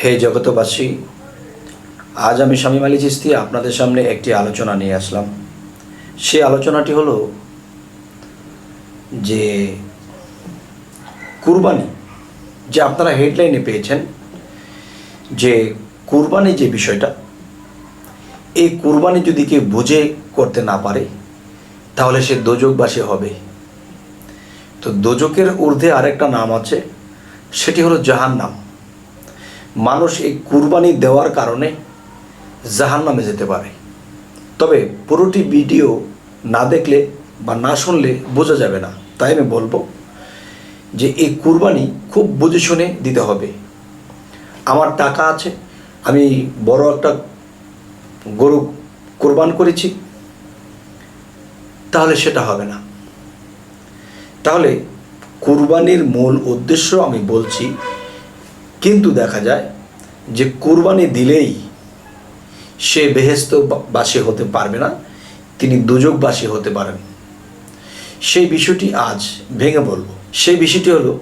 হে জগতবাসী আজ আমি স্বামী মালি চিস্তি আপনাদের সামনে একটি আলোচনা নিয়ে আসলাম। সেই আলোচনাটি হলো যে কুরবানি, যে আপনারা হেডলাইনে পেয়েছেন যে কুরবানি যে বিষয়টা, এই কুরবানি যদি কেউ বুঝে করতে না পারে, তাহলে সে দোজকবাসী হবে। তো দোজকের ঊর্ধ্বে আরেকটা নাম আছে, সেটি হলো জাহান্নাম। মানুষ এই কুরবানি দেওয়ার কারণে জাহান নামে যেতে পারে। তবে পুরোটি ভিডিও না দেখলে বা না শুনলে বোঝা যাবে না। তাই আমি বলব যে এই কুরবানি খুব বুঝে শুনে দিতে হবে। আমার টাকা আছে, আমি বড় একটা গরু কোরবান করেছি, তাহলে সেটা হবে না। তাহলে কুরবানির মূল উদ্দেশ্য আমি বলছি, কিন্তু দেখা যায় যে কুরবানি দিলেই সে বেহেস্ত বাসী হতে পারবে না, তিনি দুযোগবাসী হতে পারেন। সেই বিষয়টি আজ ভেঙে বলব সেই বিষয়টি হলো,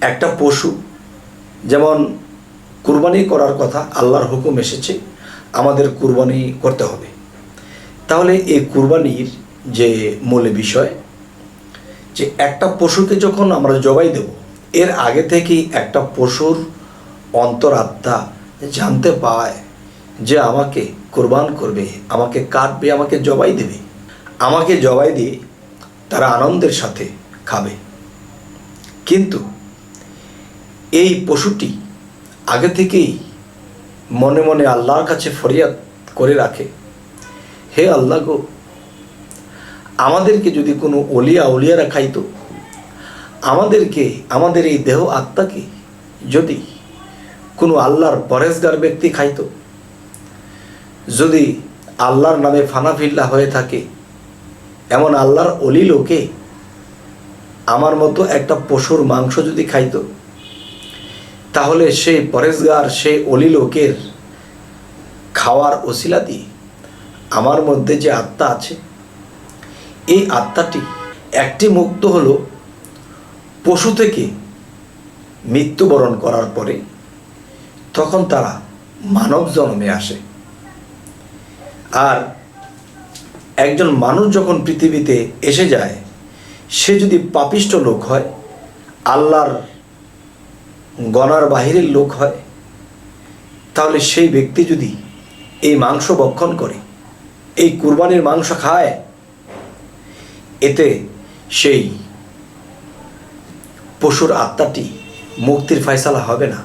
একটা পশু যেমন কুরবানি করার কথা আল্লাহর হুকুম এসেছে, আমাদের কুরবানি করতে হবে। তাহলে এই কুরবানির যে মূল বিষয়, যে একটা পশুকে যখন আমরা জবাই দেব, এর আগে থেকেই একটা পশুর অন্তরাত্মা জানতে পায় যে আমাকে কোরবান করবে, আমাকে কাটবে, আমাকে জবাই দেবে। আমাকে জবাই দিয়ে তারা আনন্দের সাথে খাবে। কিন্তু এই পশুটি আগে থেকেই মনে মনে আল্লাহর কাছে ফরিয়াদ করে রাখে, হে আল্লাহ গো, আমাদেরকে যদি কোনো অলিয়া উলিয়ারা খাইতো, আমাদেরকে, আমাদের এই দেহ আত্মাকে যদি কোনো আল্লাহর পরেশগার ব্যক্তি খাইতো। যদি আল্লাহর নামে ফানাফিল্লা হয়ে থাকে, এমন আল্লাহর অলি লোকে আমার মতো একটা পশুর মাংস যদি খাইতো, তাহলে সে পরেশগার সে অলি লোকের খাওয়ার ওসিলা দিয়ে আমার মধ্যে যে আত্মা আছে, এই আত্মাটি একটি মুক্ত হলো পশু থেকে মৃত্যুবরণ করার পরে। তখন তারা মানব জন্মে আসে। আর একজন মানুষ যখন পৃথিবীতে এসে যায়, সে যদি পাপিষ্ট লোক হয়, আল্লাহর গণার বাহিরের লোক হয়, তাহলে সেই ব্যক্তি যদি এই মাংস ভক্ষণ করে, এই কুরবানির মাংস খায়, এতে সেই পশুর আত্মাটি মুক্তির ফয়সালা হবে না।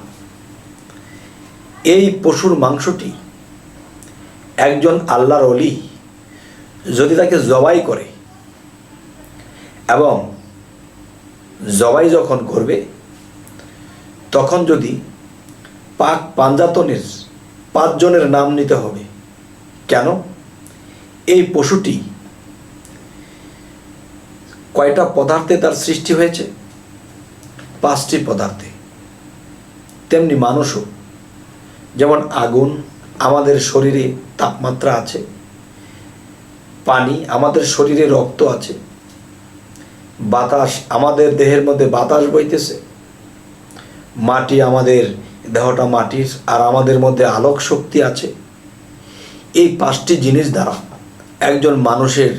এই পশুর মাংসটি একজন আল্লাহর অলি যদি তাকে জবাই করে এবং জবাই যখন করবে, তখন যদি পাক পাঞ্জাতনের পাঁচজনের নাম নিতে হবে। কেন? এই পশুটি কয়টা পদার্থে তার সৃষ্টি হয়েছে? পাঁচটি পদার্থে। তেমনি মানুষও যেমন আগুন, আমাদের শরীরে তাপমাত্রা আছে, পানি, আমাদের শরীরে রক্ত আছে, বাতাস, আমাদের দেহের মধ্যে বাতাস বইতেছে, মাটি আমাদের, দেহটা মাটির, আর আমাদের মধ্যে আলোক শক্তি আছে। এই পাঁচটি জিনিস দ্বারা একজন মানুষের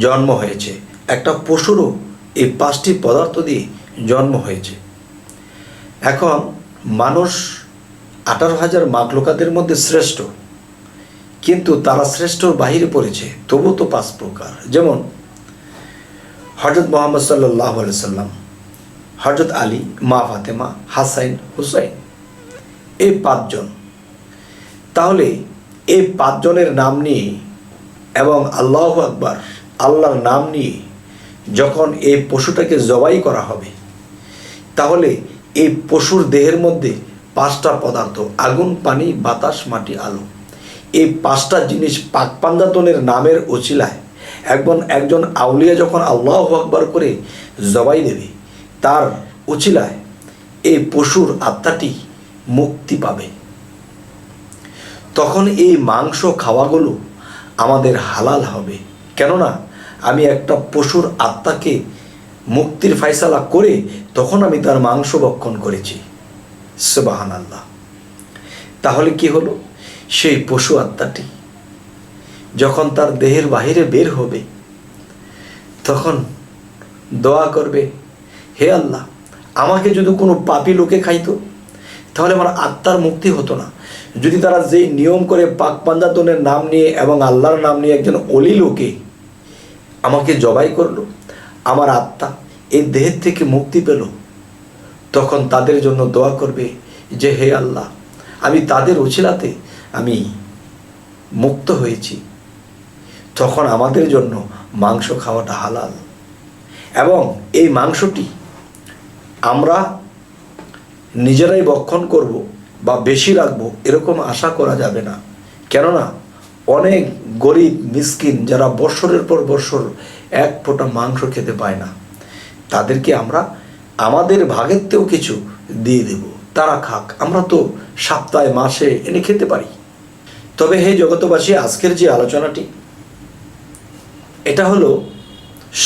জন্ম হয়েছে। একটা পশুরও এই পাঁচটি পদার্থ দিয়ে জন্ম হয়েছে। এখন মানুষ আঠারো হাজার মাকলোকাদের মধ্যে শ্রেষ্ঠ। কিন্তু তারা শ্রেষ্ঠর বাহিরে পড়েছে তবু তো পাঁচ প্রকার। যেমন হজরত মোহাম্মদ সাল্লাহ সাল্লাম হজরত আলী, মা ফাতেমা, হাসাইন, হুসাইন। এই পাঁচজন। তাহলে এই পাঁচজনের নাম নিয়ে এবং আল্লাহ আকবার, আল্লাহর নাম নিয়ে যখন এই পশুটাকে জবাই করা হবে, তাহলে এই পশুর দেহের মধ্যে পাঁচটা পদার্থ, আগুন, পানি, বাতাস, মাটি, আলো। এই পাঁচটা জিনিস পাক পাঞ্জাতনের নামের অচিলায় একজন একজন আউলিয়া যখন আল্লাহ আকবার করে জবাই দেবে, তার অচিলায় এই পশুর আত্মাটি মুক্তি পাবে। তখন এই মাংস খাওয়াগুলো আমাদের হালাল হবে। কেননা, আমি একটা পশুর আত্মাকে মুক্তির ফাইসালা করে তখন আমি তার মাংস ভক্ষণ করেছি। সুবাহান আল্লাহ তাহলে কি হলো? সেই পশু আত্মাটি যখন তার দেহের বাহিরে বের হবে, তখন দোয়া করবে, হে আল্লাহ, আমাকে যদি কোনো পাপি লোকে খাইতো, তাহলে আমার আত্মার মুক্তি হতো না। যদি তারা যেই নিয়ম করে পাক পাঞ্জাতনের নাম নিয়ে এবং আল্লাহর নাম নিয়ে একজন অলি লোকে আমাকে জবাই করল, আমার আত্মা এই দেহের থেকে মুক্তি পেল তখন তাদের জন্য দোয়া করবে যে, হে আল্লাহ, আমি তাদের উছিলাতে আমি মুক্ত হয়েছি। তখন আমাদের জন্য মাংস খাওয়াটা হালাল। এবং এই মাংসটি আমরা নিজেরাই বক্ষণ করব বা বেশি রাখব এরকম আশা করা যাবে না। কেননা অনেক গরিব মিসকিন যারা বৎসরের পর বৎসর এক ফোঁটা মাংস খেতে পায় না, তাদেরকে আমরা আমাদের ভাগেরতেও কিছু দিয়ে দেব। তারা খাক, আমরা তো সপ্তাহে, মাসে এনে খেতে পারি। তবে হে জগতবাসী আজকের যে আলোচনাটি, এটা হলো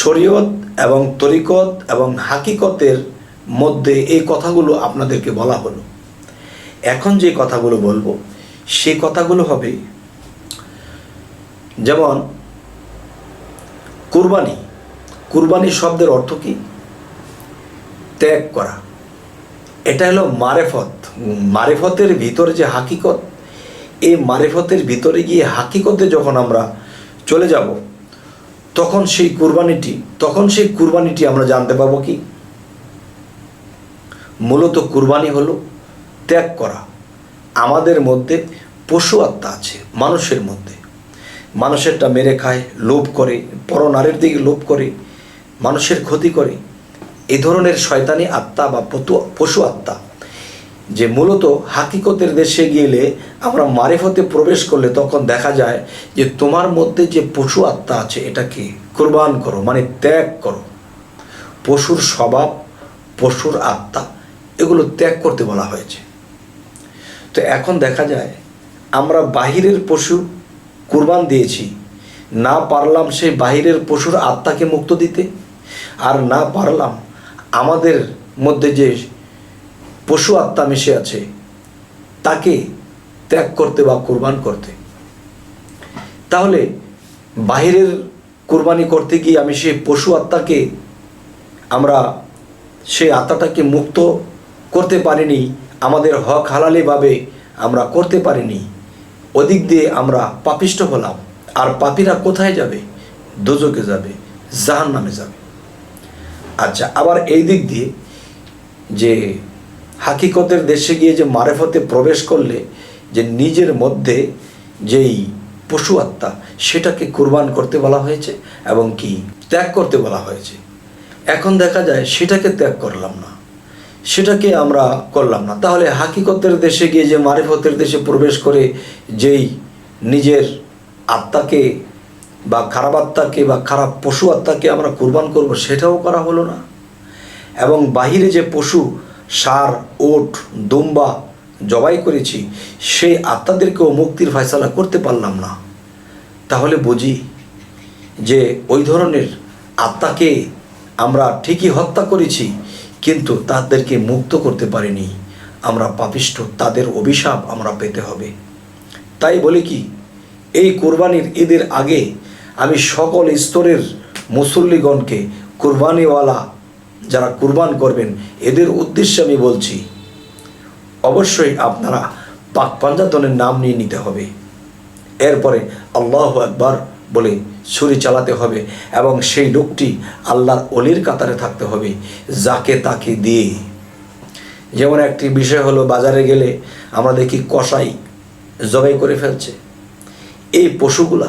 শরীয়ত এবং তরিকত এবং হাকিকতের মধ্যে এই কথাগুলো আপনাদেরকে বলা হলো। এখন যে কথাগুলো বলব, সে কথাগুলো হবে, যেমন, কুরবানি। কুরবানি শব্দের অর্থ কি? ত্যাগ করা। এটা হলো মারেফত। মারেফতের ভিতরে যে হাকিকত, এই মারেফতের ভিতরে গিয়ে হাকিকতে যখন আমরা চলে যাব, তখন সেই কুরবানিটি, তখন সেই কুরবানিটি আমরা জানতে পাবো কি? মূলত কুরবানি হলো ত্যাগ করা। আমাদের মধ্যে পশু আত্মা আছে, মানুষের মধ্যে। মানুষেরটা মেরে খায়, লোভ করে, পরনারীর দিকে লোভ করে, মানুষের ক্ষতি করে। এই ধরনের শয়তানি আত্মা বা পশু আত্মা, যে মূলত হাকিকতের দেশে গেলে আমরা মারিফতে প্রবেশ করলে তখন দেখা যায় যে তোমার মধ্যে যে পশু আত্মা আছে, এটাকে কোরবান করো মানে ত্যাগ করো। পশুর স্বভাব, পশুর আত্মা, এগুলো ত্যাগ করতে বলা হয়েছে। তো এখন দেখা যায় আমরা বাহিরের পশু কুরবান দিয়েছি, না পারলাম সেই বাহিরের পশুর আত্মাকে মুক্ত দিতে, আর না পারলাম আমাদের মধ্যে যে পশু আত্মা মিশে আছে, তাকে ত্যাগ করতে বা কুরবান করতে। তাহলে বাহিরের কুরবানি করতে গিয়ে আমি সেই পশু আত্মাকে, আমরা সেই আত্মাটাকে মুক্ত করতে পারিনি, আমাদের হক হালালিভাবে আমরা করতে পারিনি, ওদিক দিয়ে আমরা পাপিষ্ট হলাম। আর পাপীরা কোথায় যাবে? দোজকে যাবে জাহান নামে যাবে। আচ্ছা আবার এই দিক দিয়ে যে হাকিকতের দেশে গিয়ে যে মারেফতে প্রবেশ করলে যে নিজের মধ্যে যেই পশু আত্মা, সেটাকে কুরবান করতে বলা হয়েছে এবং কি ত্যাগ করতে বলা হয়েছে। এখন দেখা যায় সেটাকে ত্যাগ করলাম না, সেটাকে আমরা করলাম না। তাহলে হাকিকতের দেশে গিয়ে যে মারিফতের দেশে প্রবেশ করে যেই নিজের আত্মাকে বা খারাপ আত্মাকে বা খারাপ পশু আত্মাকে আমরা কোরবান করব, সেটাও করা হলো না। এবং বাহিরে যে পশু, সার, ওট, দুম্বা জবাই করেছি, সেই আত্মাদেরকেও মুক্তির ফয়সালা করতে পারলাম না। তাহলে বুঝি যে ওই ধরনের আত্মাকে আমরা ঠিকই হত্যা করেছি, কিন্তু তাদেরকে মুক্ত করতে পারিনি। আমরা পাপিষ্ঠ, তাদের অভিশাপ আমরা পেতে হবে। তাই বলে কি, এই কোরবানির ঈদের আগে আমি সকল স্তরের মুসল্লিগণকে কুরবানিওয়ালা যারা কুরবান করবেন, এদের উদ্দেশ্যে আমি বলছি, অবশ্যই আপনারা পাক পাঞ্জাতনের নাম নিয়ে নিতে হবে। এরপরে আল্লাহ একবার বলে ছুরি চালাতে হবে এবং সেই লোকটি আল্লাহর অলির কাতারে থাকতে হবে যাকে তাকে দিয়ে। যেমন একটি বিষয় হলো, বাজারে গেলে আমরা দেখি কষাই জবাই করে ফেলছে। এই পশুগুলা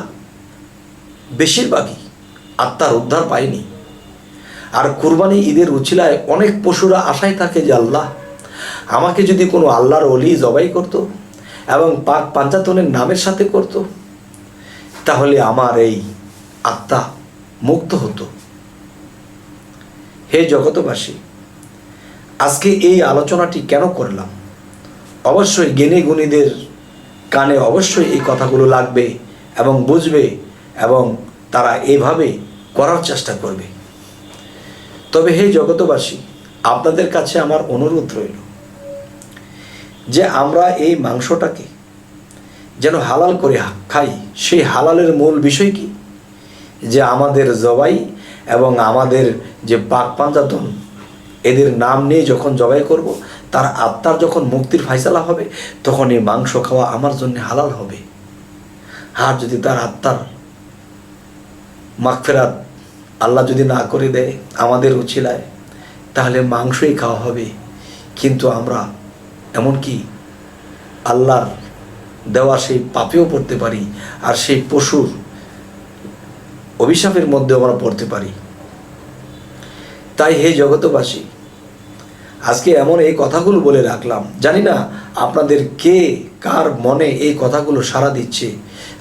বেশিরভাগই আত্মার উদ্ধার পায়নি। আর কুরবানি ঈদের উচিলায় অনেক পশুরা আশায় থাকে যে আল্লাহ আমাকে যদি কোনো আল্লাহর অলি জবাই করতো এবং পাক পাঞ্জাতনের নামের সাথে করত, তাহলে আমার এই আত্মা মুক্ত হতো। হে জগতবাসী আজকে এই আলোচনাটি কেন করলাম? অবশ্যই জ্ঞানী গুণীদের কানে অবশ্যই এই কথাগুলো লাগবে এবং বুঝবে এবং তারা এভাবে করার চেষ্টা করবে। তবে হে জগতবাসী আপনাদের কাছে আমার অনুরোধ রইল যে আমরা এই মাংসটাকে যেন হালাল করে খাই। সেই হালালের মূল বিষয় কি? যে আমাদের জবাই এবং আমাদের যে পাক পাঞ্জাতন এদের নাম নিয়ে যখন জবাই করব, তার আত্মার যখন মুক্তির ফাইসালা হবে, তখন এই মাংস খাওয়া আমার জন্য হালাল হবে। আর যদি তার আত্মার মাগফেরাত আল্লাহ যদি না করে দেয় আমাদের উচিলায়, তাহলে মাংসই খাওয়া হবে। কিন্তু আমরা এমনকি আল্লাহর দেওয়া সেই পাপেও পড়তে পারি, আর সেই পশুর অভিশাপের মধ্যে আমরা পড়তে পারি। তাই হে জগতবাসী আজকে এমন এই কথাগুলো বলে রাখলাম। জানি না আপনাদের কে কার মনে এই কথাগুলো সাড়া দিচ্ছে।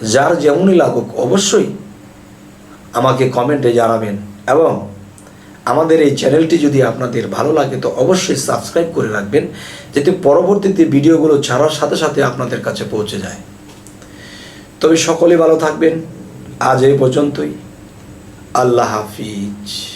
যার যেমনই লাগুক, অবশ্যই আমাকে কমেন্টে জানাবেন। এবং আমাদের এই চ্যানেলটি যদি আপনাদের ভালো লাগে, তো অবশ্যই সাবস্ক্রাইব করে রাখবেন, যাতে পরবর্তীতে ভিডিওগুলো ছাড়ার সাথে সাথে আপনাদের কাছে পৌঁছে যায়। তবে সকলে ভালো থাকবেন। আজ এই পর্যন্তই। আল্লাহ হাফিজ।